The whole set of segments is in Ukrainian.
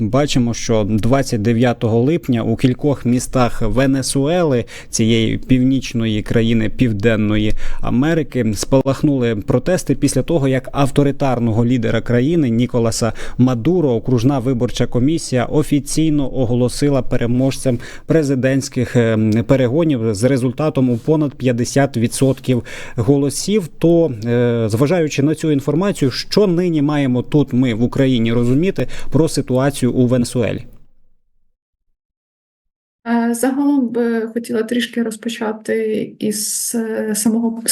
Бачимо, що 29 липня у кількох містах Венесуели, цієї північної країни Південної Америки, спалахнули протести після того, як авторитарного лідера країни Ніколаса Мадуро окружна виборча комісія офіційно оголосила переможцем президентських е, перегонів з результатом у понад 50% голосів. То, е, зважаючи на цю інформацію, що нині маємо тут ми в Україні розуміти про ситуацію у Венесуелі? Е, Загалом би хотіла трішки розпочати із е, самого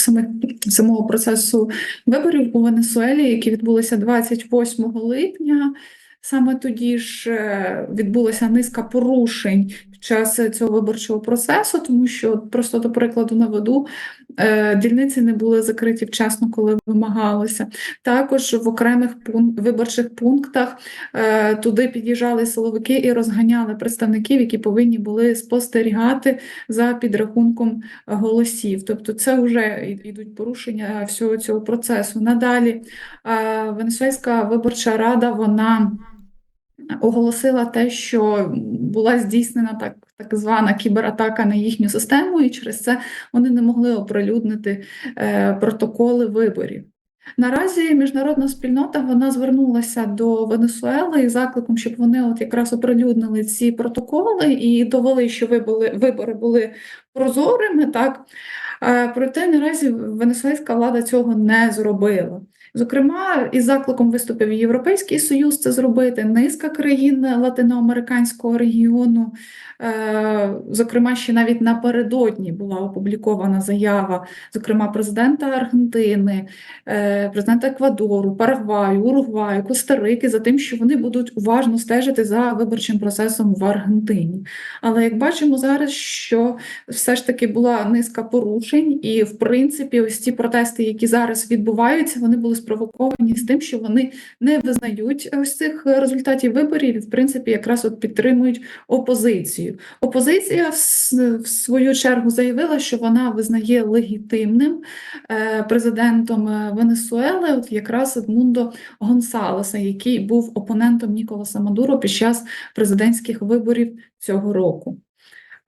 самого процесу виборів у Венесуелі, які відбулися 28 липня. Саме тоді ж е, відбулася низка порушень під час цього виборчого процесу, тому що просто до прикладу наведу, дільниці не були закриті вчасно, коли вимагалося. Також в окремих виборчих пунктах е, туди під'їжджали силовики і розганяли представників, які повинні були спостерігати за підрахунком голосів. Тобто це вже йдуть порушення всього цього процесу. Надалі е, Венесуельська виборча рада вона оголосила те, що була здійснена так, так звана кібератака на їхню систему, і через це вони не могли оприлюднити е, протоколи виборів. Наразі міжнародна спільнота вона звернулася до Венесуели із закликом, щоб вони от якраз оприлюднили ці протоколи і довели, що вибори, вибори були прозорими. Так Е, проте наразі венесуельська влада цього не зробила. Зокрема, із закликом виступив Європейський Союз це зробити, низка країн латиноамериканського регіону. Е, Зокрема, ще навіть напередодні була опублікована заява, зокрема, президента Аргентини, е, президента Еквадору, Парагваю, Уругваю, Коста-Рики за тим, що вони будуть уважно стежити за виборчим процесом в Аргентині. Але як бачимо зараз, що все ж таки була низка порушень, і в принципі, ось ці протести, які зараз відбуваються, вони були спровоковані з тим, що вони не визнають ось цих результатів виборів, і в принципі якраз от підтримують опозицію. Опозиція в свою чергу заявила, що вона визнає легітимним е, президентом е, Венесуели, от якраз Едмундо Гонсалеса, який був опонентом Ніколаса Мадуро під час президентських виборів цього року.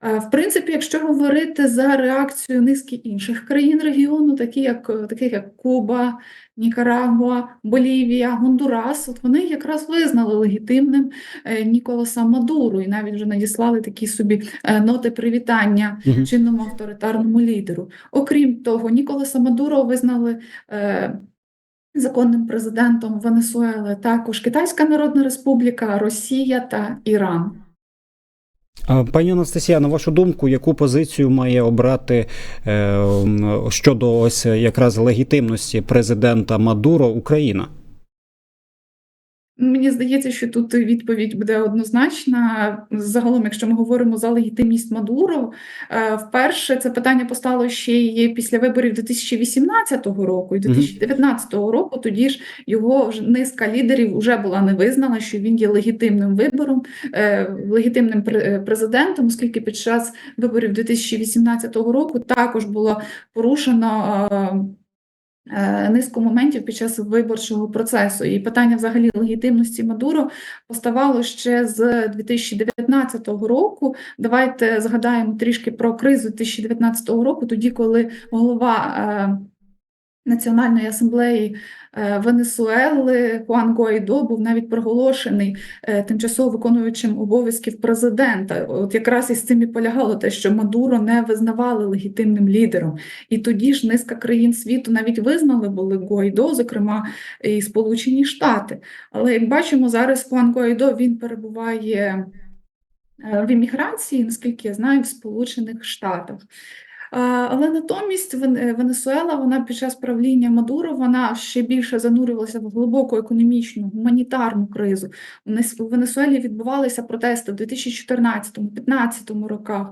В принципі, якщо говорити за реакцію низки інших країн регіону, такі як, таких як Куба, Нікарагуа, Болівія, Гондурас, от вони якраз визнали легітимним е, Ніколаса Мадуру і навіть вже надіслали такі собі е, ноти привітання Мгм. чинному авторитарному лідеру. Окрім того, Ніколаса Мадуро визнали е, законним президентом Венесуели також Китайська Народна Республіка, Росія та Іран. Пані Анастасія, на вашу думку, яку позицію має обрати е, щодо ось якраз легітимності президента Мадуро Україна? Мені здається, що тут відповідь буде однозначна. Загалом, якщо ми говоримо за легітимність Мадуро, е, вперше це питання постало ще й після виборів 2018 року і 2019 року. Тоді ж його низка лідерів вже була не визнана, що він є легітимним вибором, е, легітимним е, президентом, оскільки під час виборів 2018 року також було порушено. Е, Низку моментів під час виборчого процесу і питання взагалі легітимності Мадуро поставало ще з 2019 року. Давайте згадаємо трішки про кризу 2019 року, тоді, коли голова е, Національної асамблеї е, Венесуели Хуан Гуайдо був навіть проголошений е, тимчасово виконуючим обов'язків президента. От якраз із цим і полягало те, що Мадуро не визнавали легітимним лідером. І тоді ж низка країн світу навіть визнали були Гуайдо, зокрема і Сполучені Штати. Але як бачимо, зараз Хуан Гуайдо він перебуває е, в імміграції, наскільки я знаю, в Сполучених Штатах. Але натомість е, Венесуела вона під час правління Мадуро вона ще більше занурювалася в глибоку економічну гуманітарну кризу. У Нес- У Венесуелі відбувалися протести в 2014-2015 роках.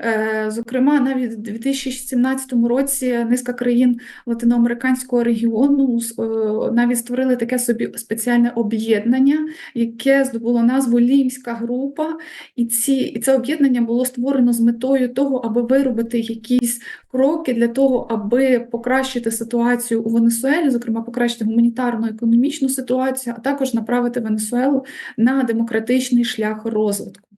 Е, Зокрема, навіть у 2017 році низка країн латиноамериканського регіону е, навіть створили таке собі спеціальне об'єднання, яке здобуло назву Лімська група. І ці і це об'єднання було створено з метою того, аби виробити якісь якісь кроки для того, аби покращити ситуацію у Венесуелі, зокрема покращити гуманітарну економічну ситуацію, а також направити Венесуелу на демократичний шлях розвитку.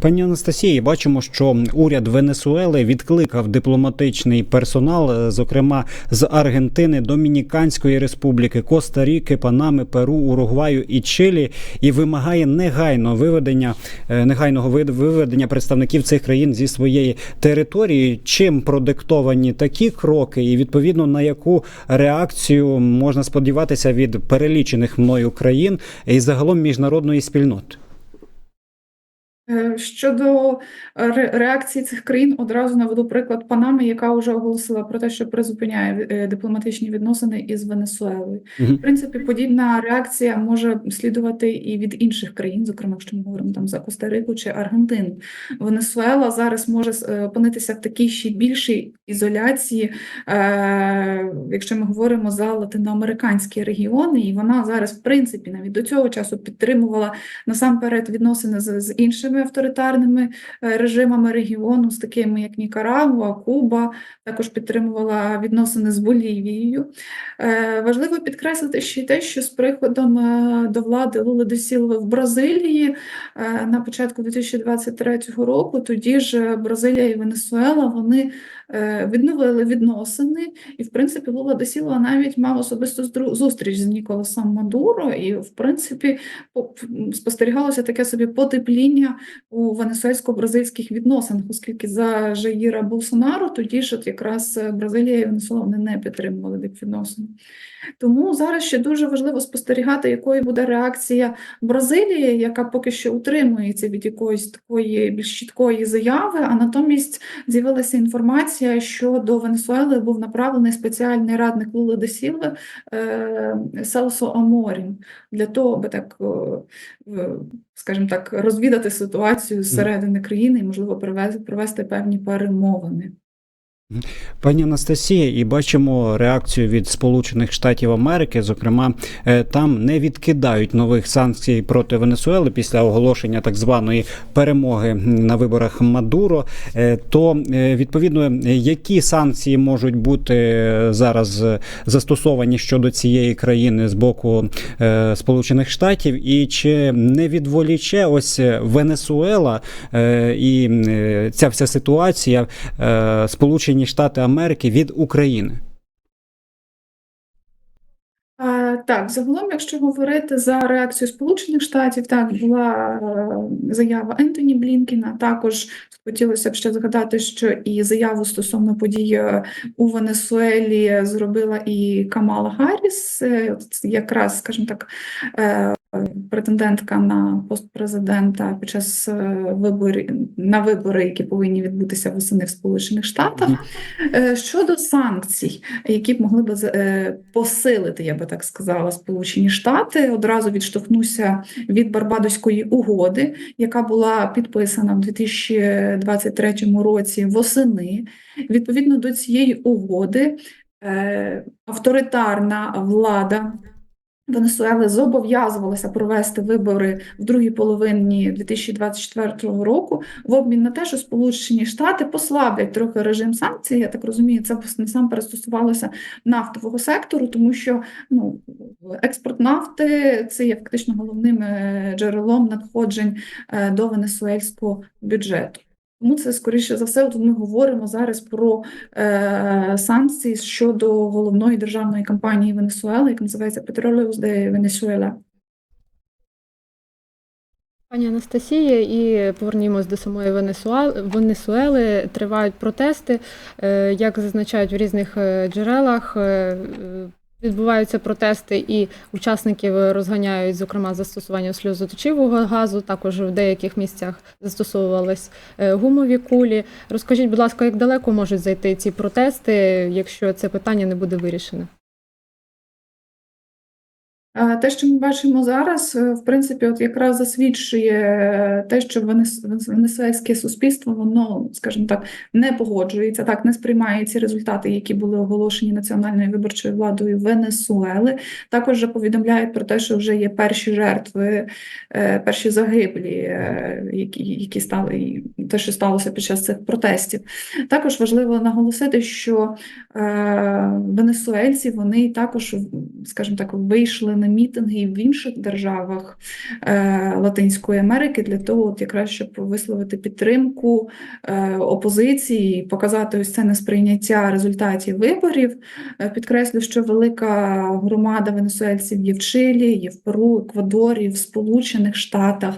Пані Анастасії, бачимо, що уряд Венесуели відкликав дипломатичний персонал, е, зокрема з Аргентини, Домініканської Республіки, Коста-Ріки, Панами, Перу, Уругваю і Чилі, і вимагає негайно виведення е, негайного виведення представників цих країн зі своєї території. Чим продиктовані такі кроки, і відповідно на яку реакцію можна сподіватися від перелічених мною країн і загалом міжнародної спільноти? Е, Щодо ре- реакції цих країн, одразу наведу приклад Панами, яка вже оголосила про те, що призупиняє е, дипломатичні відносини із Венесуелою. В принципі, подібна реакція може слідувати і від інших країн, зокрема, якщо ми говоримо там за Коста-Рику чи Аргентину. Венесуела зараз може е, опинитися в такій ще більшій ізоляції, е, якщо ми говоримо за латиноамериканські регіони, і вона зараз, в принципі, навіть до цього часу підтримувала насамперед відносини з, з іншими авторитарними е, режимами регіону, з такими як Нікарагуа, Куба, також підтримувала відносини з Болівією. Е, Важливо підкреслити ще й те, що з приходом е, до влади Лули де в Бразилії на початку 2023 року, тоді ж Бразилія і Венесуела вони відновили відносини, і в принципі Лула де навіть мав особисту зустріч з Ніколасом Мадуро, і в принципі по- спостерігалося таке собі потепління у венесуельсько-бразильських відносинах, оскільки за Жаїра Болсонару тоді ж от якраз е, Бразилія і Венесуела не підтримували дипвідносини. Тому зараз ще дуже важливо спостерігати, якою буде реакція Бразилії, яка поки що утримується від якоїсь такої більш чіткої заяви, а натомість з'явилася інформація, що до Венесуели був направлений спеціальний радник Лули де Сілви е, Селсо Аморін для того, аби так, скажімо так, розвідати ситуацію зсередини країни і, можливо, провести певні перемовини. Пані Анастасія, і бачимо реакцію від Сполучених Штатів Америки. Зокрема, е, там не відкидають нових санкцій проти Венесуели після оголошення так званої перемоги на виборах Мадуро. Е, То е, відповідно, які санкції можуть бути зараз застосовані щодо цієї країни з боку Сполучених Штатів, і чи не відволіче ось Венесуела і ця вся ситуація е, Сполучені Штати Америки від України? Так, загалом, якщо говорити за реакцію Сполучених Штатів, так була е, заява Ентоні Блінкіна. Також хотілося б ще згадати, що і заяву стосовно подій е, у Венесуелі зробила і Камала Гарріс, е, якраз, скажімо так, претендентка на пост президента під час е, виборів на вибори, які повинні відбутися восени в Сполучених Штатах. Е, Щодо санкцій, які б могли би з- е, посилити, я би так сказала, Сполучені Штати, одразу відштовхнуся від Барбадоської угоди, яка була підписана в 2023 році восени. Відповідно до цієї угоди, авторитарна влада. Венесуели зобов'язувалася провести вибори в другій половині 2024 року в обмін на те, що Сполучені Штати послаблять трохи режим санкцій. Я так розумію, це насамперед стосувалося нафтового сектору, тому що ну, експорт нафти це є фактично головним е, джерелом надходжень е, до венесуельського бюджету. Тому це скоріше за все, от ми говоримо зараз про е, санкції щодо головної державної компанії Венесуели, яка називається Petroleus de Venezuela. Пані Анастасія, і повернімось до самої Венесуели. Венесуели. Тривають протести, Е, як зазначають в різних е, джерелах. Відбуваються протести, і учасників розганяють, зокрема, застосування сльозоточивого газу. Також в деяких місцях застосовувались е, гумові кулі. Розкажіть, будь ласка, як далеко можуть зайти ці протести, якщо це питання не буде вирішене? Те, що ми бачимо зараз, е, в принципі, от якраз засвідчує е, те, що венес- венесуельське суспільство, воно, скажімо так, не погоджується, так не сприймає ці результати, які були оголошені національною виборчою владою Венесуели. Також вже повідомляють про те, що вже є перші жертви, е, перші загиблі, які, які стали те, що сталося під час цих протестів. Також важливо наголосити, що венесуельці вони також, скажімо так, вийшли на мітинги в інших державах е, Латинської Америки для того, от якраз щоб висловити підтримку е, опозиції, показати ось це несприйняття результатів виборів. Е, Підкреслю, що велика громада венесуельців є в Чилі, є в Перу, Еквадорі, в Сполучених Штатах.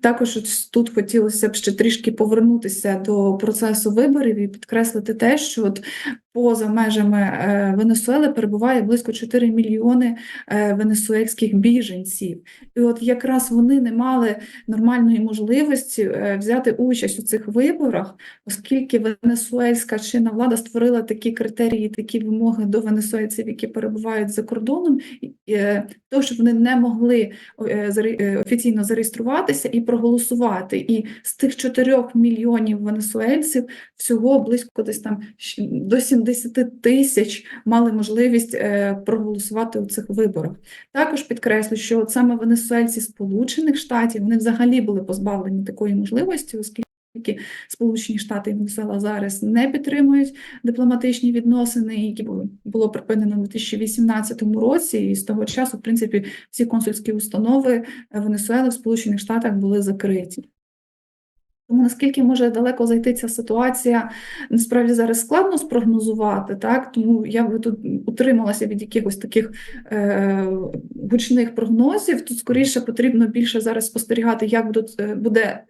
Також тут хотілося б ще трішки повернутися до процесу виборів і підкреслити те, що от поза межами Венесуели перебуває близько 4 мільйони е, венесуельських біженців. І от якраз вони не мали нормальної можливості е, взяти участь у цих виборах, оскільки венесуельська чинна влада створила такі критерії, такі вимоги до венесуельців, які перебувають за кордоном, е, що вони не могли е, офіційно зареєструватися і проголосувати. І з тих 4 мільйонів венесуельців всього близько десь там до 70 тисяч мали можливість проголосувати у цих виборах. Також підкреслю, що от саме венесуельці Сполучених Штатів вони взагалі були позбавлені такої можливості, оскільки Сполучені Штати і Венесуела зараз не підтримують дипломатичні відносини, які було припинено у 2018 році, і з того часу, в принципі, всі консульські установи Венесуели в Сполучених Штатах були закриті. Тому наскільки може далеко зайти ця ситуація, насправді зараз складно спрогнозувати, так тому я би тут утрималася від якихось таких е, гучних прогнозів. Тут скоріше потрібно більше зараз спостерігати, як будуть, е, буде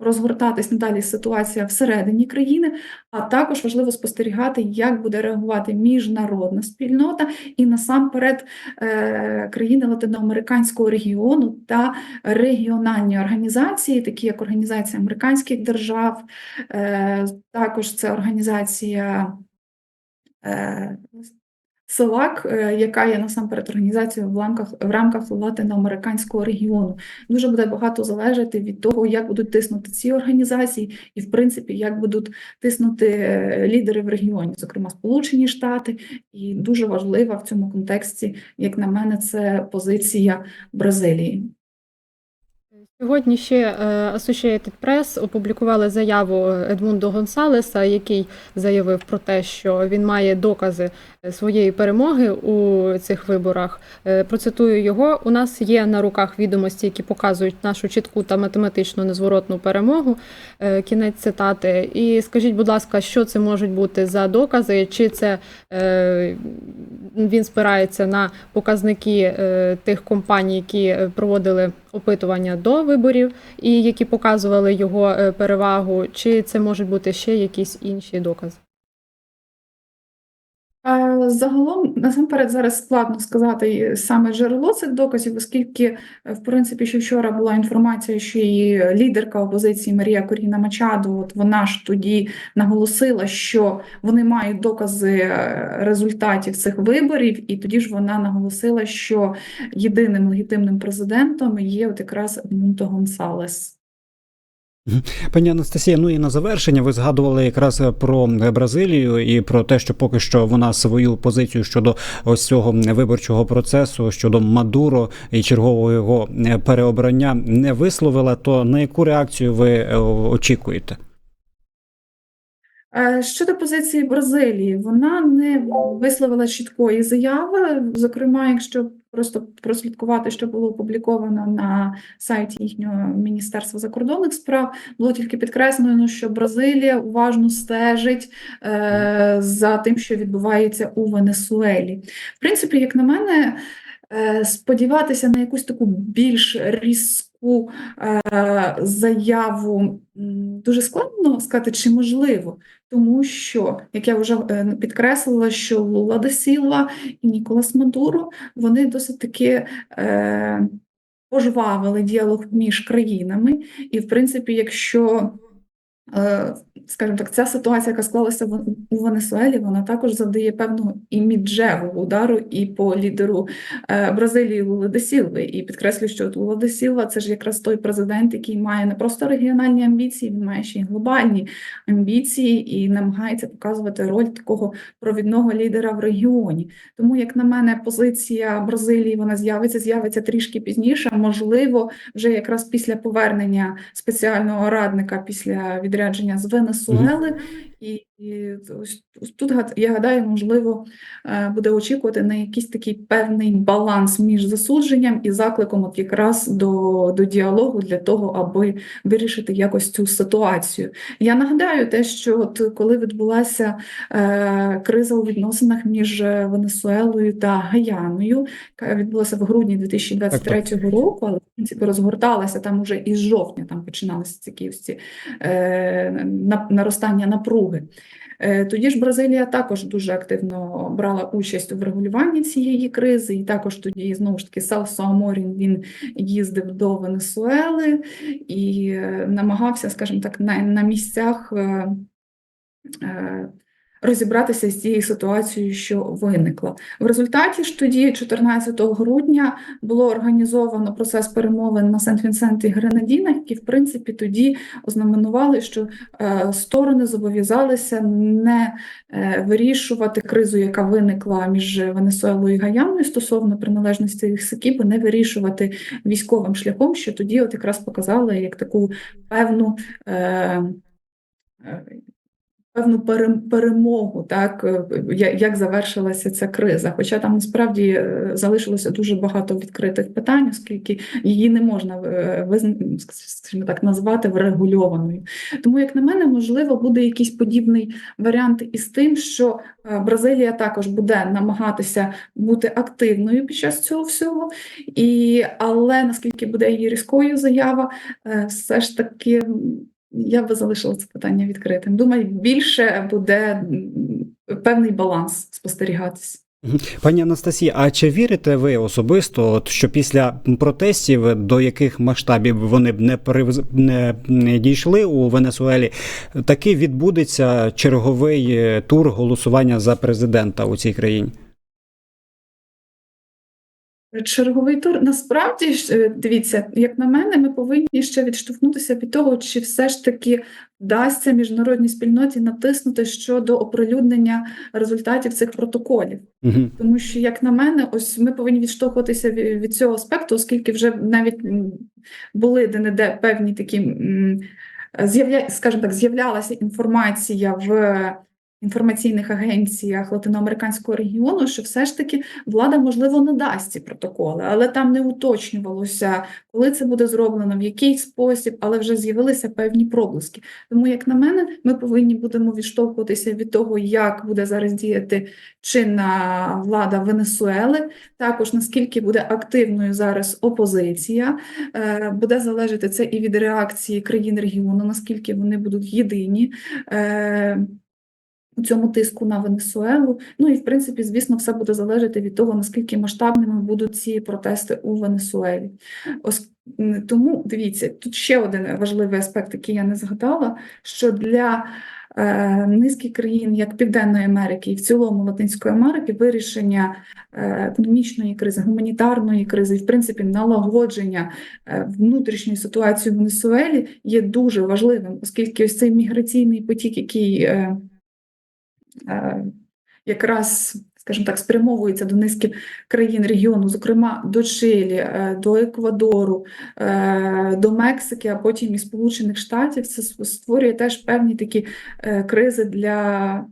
розгортатись надалі ситуація всередині країни, а також важливо спостерігати, як буде реагувати міжнародна спільнота і насамперед е, країни латиноамериканського регіону та регіональні організації, такі як Організація Американських Держав, е, також це організація е, СЕЛАК, е, яка є насамперед організацією в рамках, в рамках латиноамериканського регіону. Дуже буде багато залежати від того, як будуть тиснути ці організації, і в принципі, як будуть тиснути е, лідери в регіоні, зокрема Сполучені Штати. І дуже важлива в цьому контексті, як на мене, це позиція Бразилії. Сьогодні ще е, Associated Press опублікували заяву Едмундо Гонсалеса, який заявив про те, що він має докази своєї перемоги у цих виборах. Е, Процитую його: у нас є на руках відомості, які показують нашу чітку та математичну незворотну перемогу. Е, Кінець цитати. І скажіть, будь ласка, що це можуть бути за докази? Чи це він спирається на показники е, тих компаній, які е, проводили опитування до виборів і які показували його е, перевагу, чи це можуть бути ще якісь інші докази? Загалом, насамперед, зараз складно сказати саме джерело цих доказів, оскільки, е, в принципі, ще вчора була інформація, що і лідерка опозиції Марія Коріна Мачадо, от вона ж тоді наголосила, що вони мають докази е, результатів цих виборів, і тоді ж вона наголосила, що єдиним легітимним президентом є от якраз Едмунто Гонсалес. Пані Анастасія, ну і на завершення ви згадували якраз про Бразилію і про те, що поки що вона свою позицію щодо ось цього виборчого процесу щодо Мадуро і чергового його переобрання не висловила. То на яку реакцію ви е, очікуєте? Е, Щодо позиції Бразилії, вона не висловила чіткої заяви. Зокрема, якщо просто прослідкувати, що було опубліковано на сайті їхнього Міністерства закордонних справ, було тільки підкреслено, що Бразилія уважно стежить е, за тим, що відбувається у Венесуелі. В принципі, як на мене, е, сподіватися на якусь таку більш різку е, заяву дуже складно сказати, чи можливо. Тому що, як я вже е, підкреслила, що Лула Сілва і Ніколас Мадуро вони досить таки е, пожвавили діалог між країнами. І, в принципі, якщо скажімо так, ця ситуація, яка склалася в- Венесуелі, вона також завдає певного іміджевого удару і по лідеру е, Бразилії Лули де Сілви. І підкреслю, що Лула де Сілва це ж якраз той президент, який має не просто регіональні амбіції, він має ще й глобальні амбіції і намагається показувати роль такого провідного лідера в регіоні. Тому, як на мене, позиція Бразилії вона з'явиться, з'явиться трішки пізніше. Можливо, вже якраз після повернення спеціального радника після відрядження з Венесуели. І, і ось тут я гадаю, можливо, е, буде очікувати на якийсь такий певний баланс між засудженням і закликом, от якраз до, до діалогу для того, аби вирішити якось цю ситуацію. Я нагадаю те, що от коли відбулася е, криза у відносинах між Венесуелою та Гаяною, яка відбулася в грудні 2023 року, але в принципі розгорталася там уже із жовтня, там починалися ці е, на- наростання напруги. Е, Тоді ж Бразилія також дуже активно брала участь у врегулюванні цієї кризи, і також тоді знову ж таки Салсо Аморін він їздив до Венесуели і е, намагався, скажімо так, на, на місцях е, е, розібратися з цією ситуацією, що виникла. В результаті ж тоді, 14 грудня, було організовано процес перемовин на Сент-Вінсент і Гренадінах, які, в принципі, тоді ознаменували, що е, сторони зобов'язалися не е, вирішувати кризу, яка виникла між Венесуелою і Гаяною стосовно приналежності їх Сикіби, не вирішувати військовим шляхом, що тоді от якраз показали як таку певну. Е, е, Певну перемогу, так е, як завершилася ця криза. Хоча там насправді е, залишилося дуже багато відкритих питань, оскільки її не можна е, скажімо так назвати врегульованою. Тому, як на мене, можливо, буде якийсь подібний варіант із тим, що Бразилія також буде намагатися бути активною під час цього всього, і але наскільки буде її різкою заява, все ж таки. Я би залишила це питання відкритим. Думаю, більше буде певний баланс спостерігатися. Пані Анастасія, а чи вірите ви особисто, от, що після протестів, до яких масштабів вони б не, перевз... не дійшли у Венесуелі, таки відбудеться черговий е, тур голосування за президента у цій країні? Черговий тур. Насправді е, дивіться, як на мене, ми повинні ще відштовхнутися від того, чи все ж таки вдасться міжнародній спільноті натиснути щодо оприлюднення результатів цих протоколів. Угу. Тому що, як на мене, ось ми повинні відштовхуватися від цього аспекту, оскільки вже навіть були де-не-де певні такі, з'явля... скажімо так, з'являлася інформація в інформаційних агенціях латиноамериканського регіону, що все ж таки влада, можливо, не дасть ці протоколи, але там не уточнювалося, коли це буде зроблено, в який спосіб, але вже з'явилися певні проблиски. Тому, як на мене, ми повинні будемо відштовхуватися від того, як буде зараз діяти чинна влада Венесуели, також наскільки буде активною зараз опозиція, Е, буде залежати це і від реакції країн регіону, наскільки вони будуть єдині. У цьому тиску на Венесуелу. Ну і в принципі, звісно, все буде залежати від того, наскільки масштабними будуть ці протести у Венесуелі. Ос- м, Тому дивіться, тут ще один важливий аспект, який я не згадала, що для е, низки країн, як Південної Америки і в цілому Латинської Америки, вирішення е, економічної кризи, гуманітарної кризи, і в принципі налагодження е, внутрішньої ситуації в Венесуелі є дуже важливим, оскільки ось цей міграційний потік, який е, якраз, скажімо так, спрямовується до низки країн регіону, зокрема до Чилі, е, до Еквадору, е, до Мексики, а потім і Сполучених Штатів, це створює теж певні такі е, кризи для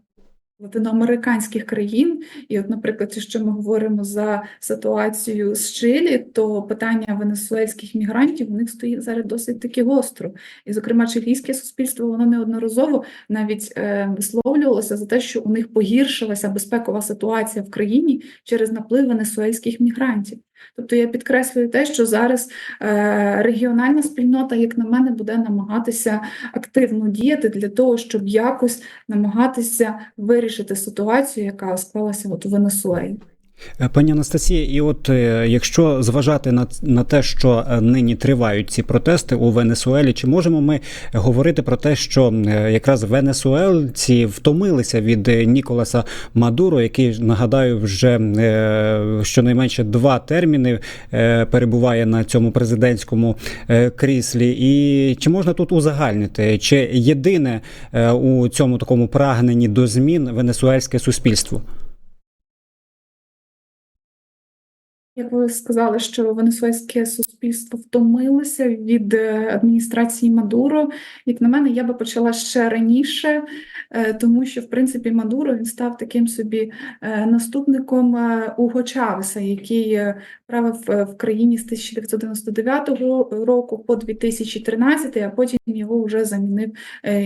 латиноамериканських країн. І, от, наприклад, якщо ми говоримо за ситуацію з Чилі, то питання венесуельських мігрантів у них стоїть зараз досить таки гостро. І, зокрема, чилійське суспільство воно неодноразово навіть е, висловлювалося за те, що у них погіршилася безпекова ситуація в країні через наплив венесуельських мігрантів. Тобто я підкреслюю те, що зараз е, регіональна спільнота, як на мене, буде намагатися активно діяти для того, щоб якось намагатися вирішити ситуацію, яка склалася от у Венесуелі. Е, Пані Анастасія, і от е, якщо зважати на, на те, що е, нині тривають ці протести у Венесуелі, чи можемо ми говорити про те, що якраз венесуельці втомилися від Ніколаса Мадуро, який нагадаю, вже щонайменше два терміни перебуває на цьому президентському кріслі? І чи можна тут узагальнити, чи єдине у цьому такому прагненні до змін венесуельське суспільство? Як ви сказали, що венесуельське суспільство втомилося від е, адміністрації Мадуро. Як на мене, я би почала ще раніше, е, тому що в принципі Мадуро він став таким собі е, наступником Уго Чавеса, який правив в країні з 1999 року по 2013, а потім його вже замінив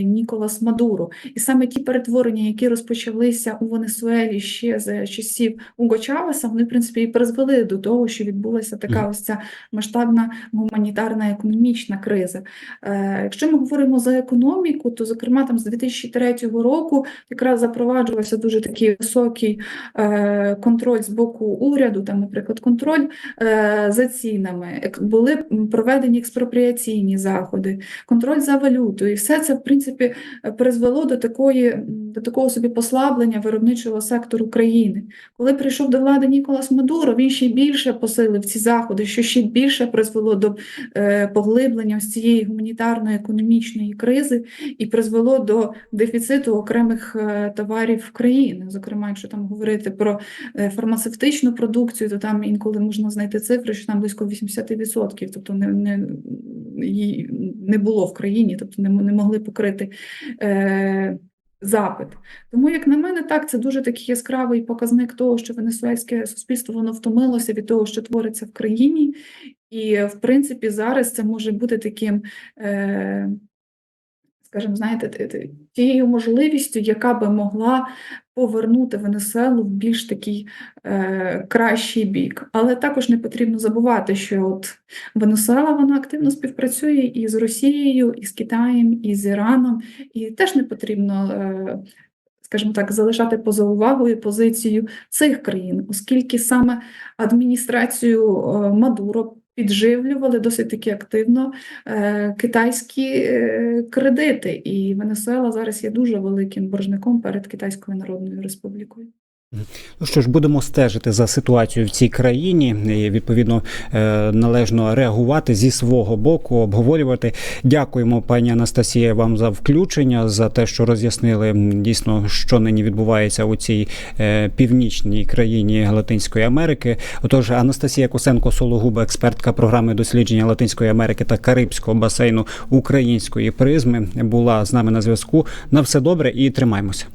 Ніколас Мадуро. І саме ті перетворення, які розпочалися у Венесуелі ще з часів Уго Чавеса, вони в принципі і призвели до того, що відбулася така ось ця масштабна гуманітарна економічна криза. Е, Якщо ми говоримо за економіку, то зокрема там з 2003 року якраз запроваджувався дуже такий високий е, контроль з боку уряду, там, наприклад, контроль е, за цінами, були проведені експропріаційні заходи, контроль за валютою. І все це, в принципі, призвело до такої, до такого собі послаблення виробничого сектору країни. Коли прийшов до влади Ніколас Мадуро, він ще більше посилив ці заходи, що ще більше призвело до е, поглиблення ось цієї гуманітарної економічної кризи і призвело до дефіциту окремих е, товарів країни. Зокрема, якщо там говорити про е, фармацевтичну продукцію, то там інколи можна знайти цифри, що там близько 80%, тобто не, не, не було в країні, тобто не, не могли покрити. Е, Запит. Тому, як на мене, так, це дуже такий яскравий показник того, що венесуельське суспільство воно втомилося від того, що твориться в країні, і, в принципі, зараз це може бути таким, е, скажімо, знаєте, тією можливістю, яка би могла повернути Венесуелу в більш такий е, кращий бік. Але також не потрібно забувати, що от Венесуела вона активно співпрацює і з Росією, і з Китаєм, і з Іраном, і теж не потрібно. Е, Скажімо так, залишати поза увагою позицію цих країн, оскільки саме адміністрацію е, Мадуро підживлювали досить таки активно е, китайські е, кредити, і Венесуела зараз є дуже великим боржником перед Китайською Народною Республікою. Ну що ж, будемо стежити за ситуацією в цій країні і відповідно е, належно реагувати зі свого боку, обговорювати. Дякуємо, пані Анастасія, вам за включення, за те, що роз'яснили дійсно, що нині відбувається у цій е, північній країні Латинської Америки. Отож, Анастасія Косенко Сологуба, експертка програми дослідження Латинської Америки та Карибського басейну української призми, була з нами на зв'язку. На все добре і тримаймося.